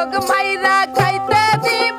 রোগ মাইরা খাইতে দিন